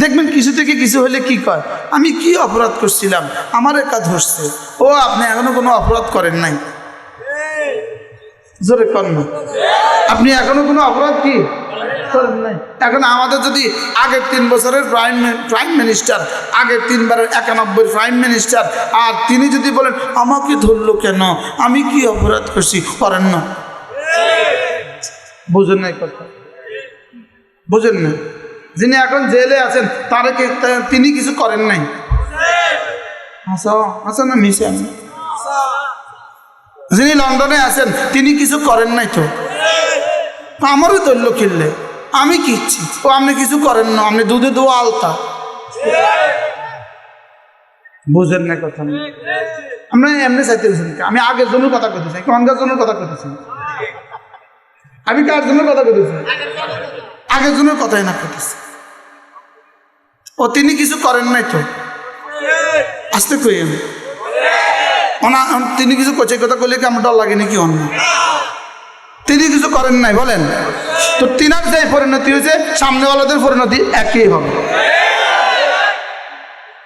দেখবেন কিছু থেকে কিছু হলে কি কয়? আমি কি অপরাধ করছিলাম? আমার একা ধরছে ও, আপনি এখনও কোনো অপরাধ করেন নাই? জোরে কর না। আপনি এখনও কোনো অপরাধ কি করেন নাই? এখন আমাদের যদি আগের তিন বছরের প্রাইম প্রাইম মিনিস্টার, আগের তিনবারের একানব্বই প্রাইম মিনিস্টার, আর তিনি যদি বলেন, আমাকে ধরলো কেন? আমি কি অপরাধ করছি? করেন না। বুঝেন নাই কথা? বুঝেন না যিনি এখন জেলে আছেন, তারা তিনি কিছু করেন নাই? হাসা হাসা না, মিশে যিনি লন্ডনে আছেন, তিনি কিছু করেন নাই তো? আমারও দৈল্য কিনলে আমি কি ইচ্ছি? ও, আপনি কিছু করেন না, আপনি দুধে দোয়া আলতা। বুঝেন না কথা। আমরা এমনি চাইতে আমি আগের জন্য কথা করতেছি কনকার জন্য কথা করতেছি আমি কার জন্য কথা করতেছি আগের জন্য কথাই না করতেছি ও তিনি কিছু করেন নাই তো? আসতে কই ওনা তিনি কিছু এই কথা কইলে কি আমার ডর লাগে নাকি অন্য? তিনি কিছু করেন নাই, বলেন। তো তিনার যে পরিণতি হয়েছে, সামনেওয়ালাদের পরিণতি একই হবে।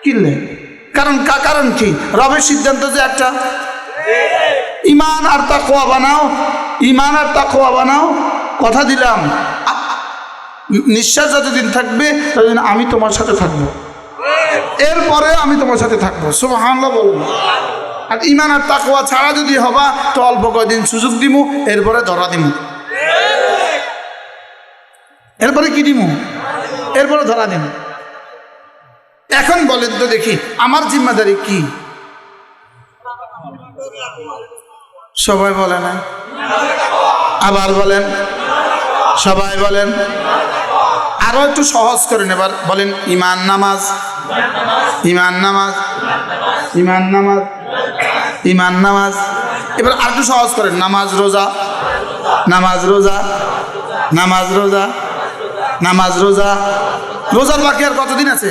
কিনলে কারণ কা- কারণ কি? রবের সিদ্ধান্ত যে একটা। ইমান আর তাকোয়া বানাও, ইমান আর তাকোয়া বানাও, কথা দিলাম। নিঃশ্বাস যতদিন থাকবে, ততদিন আমি তোমার সাথে থাকব। এরপরে আমি তোমার সাথে থাকব। সুবহানাল্লাহ বলব। আর ইমান আর তাকওয়া ছাড়া যদি হবা, তো অল্প কয়দিন সুযোগ দিমু, এরপরে ধরা দিমু। এরপরে কি দিমু? এরপরে ধরা দিমু। এখন বলেন তো দেখি, আমার জিম্মাদারি কি? সবাই বলে না? আবার বলেন? সবাই বলেন? আরও একটু সহজ করেন এবার বলেন, ইমান নামাজ ইমান নামাজ ইমান নামাজ ইমান নামাজ। এবার আর একটু সহজ করেন, নামাজ রোজা নামাজ রোজা নামাজ রোজা নামাজ রোজা। রোজার বাকি আর কতদিন আছে?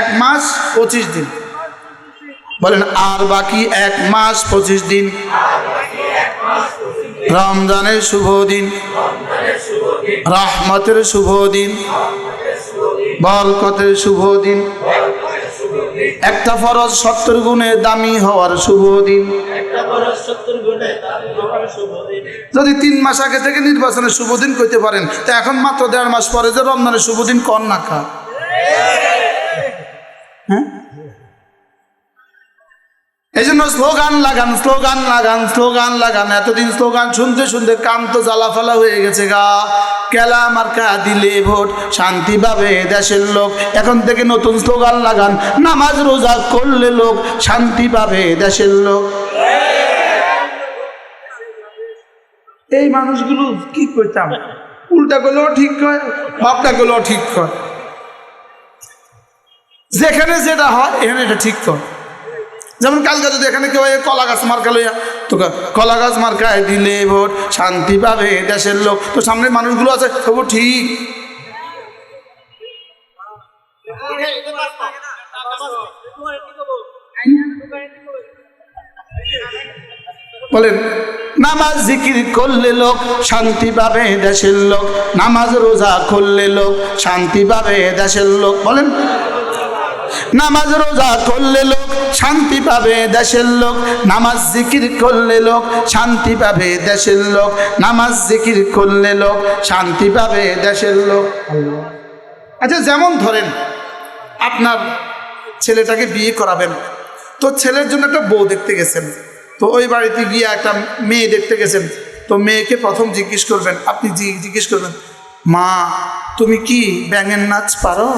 এক মাস, পঁচিশ দিন। বলেন, আর বাকি এক মাস, পঁচিশ দিন। রমজানের শুভ দিন। রহমতের শুভ দিন। বরকতের শুভ দিন। একটা ফরজ সত্তর গুণে দামি হওয়ার শুভ দিন। যদি তিন মাস আগে থেকে নির্বাচনের শুভ দিন করতে পারেন, তা এখন মাত্র দেড় মাস পরে যে রমজানের শুভ দিন কর না খা হ্যাঁ? এই জন্য স্লোগান লাগান স্লোগান লাগান স্লোগান লাগান। এতদিন স্লোগান শুনতে শুনতে কান তো জ্বালাফালা হয়ে গেছে গা। কেলা মার্কা দিলে ভোট, শান্তি পাবে দেশের লোক। এখন থেকে নতুন স্লোগান লাগান। নামাজ রোজা করলে লোক শান্তি পাবে দেশের লোক। এই মানুষগুলো কি করতাম? উল্টা করলেও ঠিক কয় বাপটা করলেও ঠিক কয় যেখানে যেটা হয়, এখানে এটা ঠিক কয় যেমন কালকে যদি এখানে কেউ কলা গাছ মার্কা লইয়া তো কলা গাছ মার্কায় দিলে ভোট, শান্তি পাবে দেশের লোক। তো সামনে মানুষগুলো আছে, তবু ঠিক। বলেন, নামাজ জিকির করলে লোক শান্তি পাবে দেশের লোক। নামাজ রোজা করলে লোক শান্তি পাবে দেশের লোক। বলেন, নামাজ রোজা করলে লোক শান্তি পাবে দেশের লোক। নামাজ জিকির করলে লোক শান্তি পাবে দেশের লোক। নামাজ জিকির করলে লোক শান্তি পাবে দেশের লোক। আচ্ছা যেমন ধরেন আপনার ছেলেটাকে বিয়ে করাবেন। তো ছেলের জন্য একটা বউ দেখতে গেছেন। তো ওই বাড়িতে গিয়ে একটা মেয়ে দেখতে গেছেন। তো মেয়েকে প্রথম জিজ্ঞেস করবেন, আপনি জিজ্ঞেস করবেন, মা, তুমি কি ব্যাঙের নাচ পারো?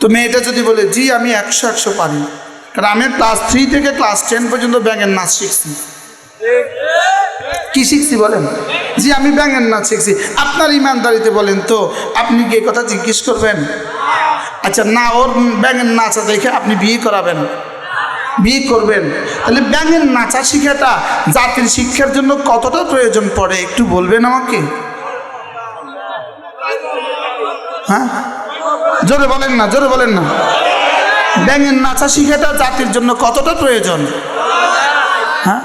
তো মেয়েটা যদি বলে, জি, আমি একশো একশো পারি। কারণ আমি ক্লাস থ্রি থেকে ক্লাস টেন পর্যন্ত ব্যাঙের নাচ শিখছি। কি শিখছি বলেন? জি, আমি ব্যাঙের নাচ শিখছি। আপনার ইমানদারিতে বলেন তো, আপনি কি কথা জিজ্ঞেস করবেন? আচ্ছা না, ওর ব্যাঙের নাচা দেখে আপনি বিয়ে করাবেন। বিয়ে করবেন। তাহলে ব্যাঙের নাচা শিখাটা জাতির শিক্ষার জন্য কতটা প্রয়োজন পড়ে? একটু বলবেন আমাকে? হ্যাঁ? জোরে বলেন না, জোরে বলেন না। ব্যাঙের নাচা শিখাটা জাতির জন্য কতটা প্রয়োজন? হ্যাঁ?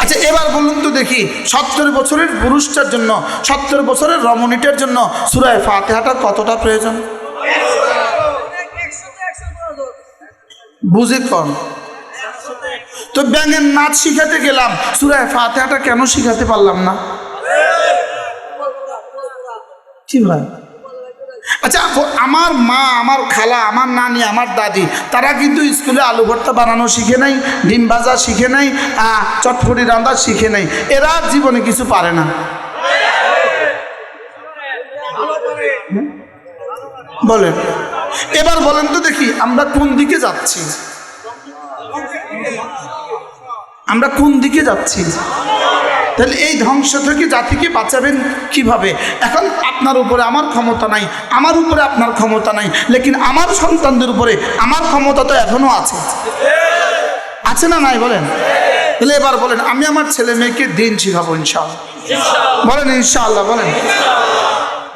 আচ্ছা এবার বলুন তো দেখি, সত্তর বছরের পুরুষটার জন্য, সত্তর বছরের রমণীটার জন্য সুরায় ফাতেহাটা কতটা প্রয়োজন? বুঝে কম তো ব্যাঙের নাচ শিখাতে গেলাম, সুরায় ফাতেহাটা কেন শিখাতে পারলাম না? কি ভাই? আচ্ছা আমার মা, আমার খালা, আমার নানি, আমার দাদি, তারা কিন্তু স্কুলে আলু ভর্তা বানানো শিখে নাই, ডিম ভাজা শিখে নাই চটপটি রান্না শিখে নাই। এরা জীবনে কিছু পারে না। বলেন। এবার বলেন তো দেখি, আমরা কোন দিকে যাচ্ছি? আমরা কোন দিকে যাচ্ছি? তাহলে এই ধ্বংস থেকে জাতিকে বাঁচাবেন কীভাবে? এখন আপনার উপরে আমার ক্ষমতা নাই আমার উপরে আপনার ক্ষমতা নাই লেকিন আমার সন্তানদের উপরে আমার ক্ষমতা তো এখনও আছে। আছে না নাই বলেন? তাহলে এবার বলেন আমি আমার ছেলে মেয়েকে দিন শিখাবো ইনশাআল্লাহ। বলেন ইনশাআল্লাহ বলেন।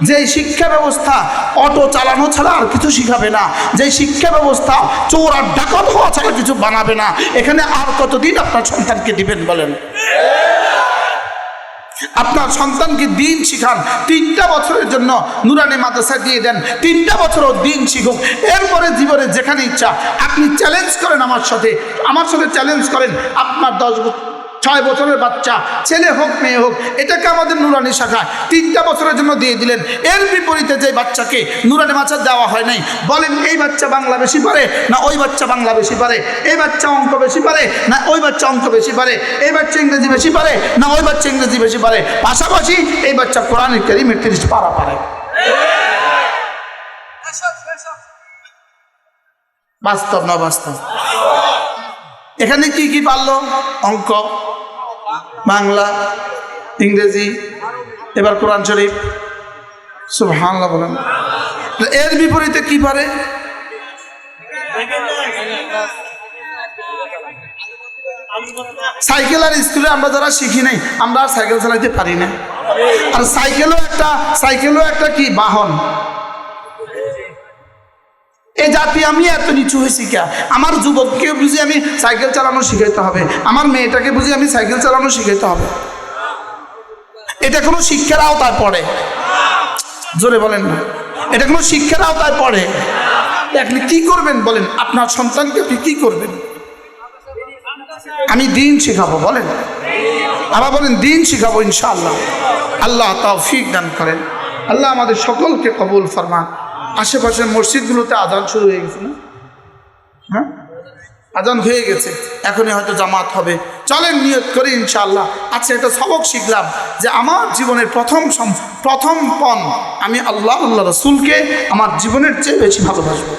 যে শিক্ষা ব্যবস্থা অটো চালানো ছাড়া আর কিছু শিখাবে না যে শিক্ষা ব্যবস্থা চোর আর ডাকাত হওয়া ছাড়া কিছু বানাবে না এখানে আর কতদিন আপনার সন্তানকে দিবেন বলেন? আপনার সন্তানকে দিন শিখান। তিনটা বছরের জন্য নুরানি মাদ্রাসা দিয়ে দেন। তিনটা বছরও দিন শিখুক। এরপরে জীবনে যেখানে ইচ্ছা, আপনি চ্যালেঞ্জ করেন আমার সাথে। আমার সাথে চ্যালেঞ্জ করেন। আপনার দশ বছর ছয় বছরের বাচ্চা, ছেলে হোক, মেয়ে হোক, এটাকে আমাদের নুরানি শাখায় তিনটা বছরের জন্য দিয়ে দিলেন। এর বিপরীতে যে বাচ্চাকে নুরানি মাছা দেওয়া হয় নাই, বলেন এই বাচ্চা বাংলা বেশি পারে না ওই বাচ্চা বাংলা বেশি পারে? এই বাচ্চা অঙ্ক বেশি পারে না ওই বাচ্চা অঙ্ক বেশি পারে? এই বাচ্চা ইংরেজি বেশি পারে না ওই বাচ্চা ইংরেজি বেশি পারে? পাশাপাশি এই বাচ্চা কোরআনের কারিমের তিরিশ পারা পারে। বাস্তব না বাস্তব? এখানে কি কি পারল? অঙ্ক। বাংলা, ইংরেজি, এবার কোরআন শরীফ। সব সুবহানাল্লাহ বলেন। এর বিপরীতে কি পারে? সাইকেল আর স্কুলে আমরা যারা শিখি নাই, আমরা আর সাইকেল চালাইতে পারি না। আর সাইকেলও একটা সাইকেলও একটা কি? বাহন। এ জাতি আমি এত নিচু হয়েছি কে আমার যুবককে বুঝি আমি সাইকেল চালানো শিখাইতে হবে। আমার মেয়েটাকে বুঝি আমি সাইকেল চালানো শিখাইতে হবে। এটা কোনো শিক্ষার আওতায় পড়ে। জোরে বলেন না। এটা কোনো শিক্ষার আওতায় পড়ে। আপনি কি করবেন বলেন? আপনার সন্তানকে আপনি কি করবেন? আমি দিন শিখাবো, বলেন। আবার বলেন, দিন শিখাবো ইনশাআল্লাহ। আল্লাহ তৌফিক দান করেন। আল্লাহ আমাদের সকলকে কবুল ফরমান। আশেপাশের মসজিদগুলোতে আজান শুরু হয়ে গেছে না? হ্যাঁ? আজান হয়ে গেছে। এখনই হয়তো জামাত হবে। চলেন, নিয়ত করি ইনশাল্লাহ আচ্ছা একটা সবক শিখলাম যে আমার জীবনের প্রথম প্রথম পণ আমি আল্লাহ আল্লাহ রসুলকে আমার জীবনের চেয়ে বেশি ভালোবাসবো।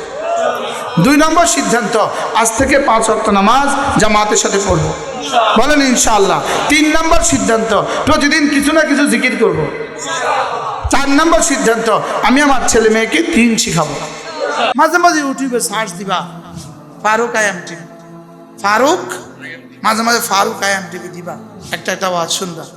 দুই নম্বর সিদ্ধান্ত, আজ থেকে পাঁচ অক্ট নামাজ জামাতের সাথে পড়ব। বলেন ইনশাআল্লাহ। তিন নম্বর সিদ্ধান্ত, প্রতিদিন কিছু না কিছু জিকির করব। চার নম্বর সিদ্ধান্ত, আমি আমার ছেলে মেয়েকে তিন শিখাবো। মাঝে মাঝে ইউটিউবে সার্চ দিবা, ফারুক আয়াম টিভি। ফারুক, মাঝে মাঝে ফারুক আয়াম টিভি দিবা। একটা একটা আওয়াজ সুন্দর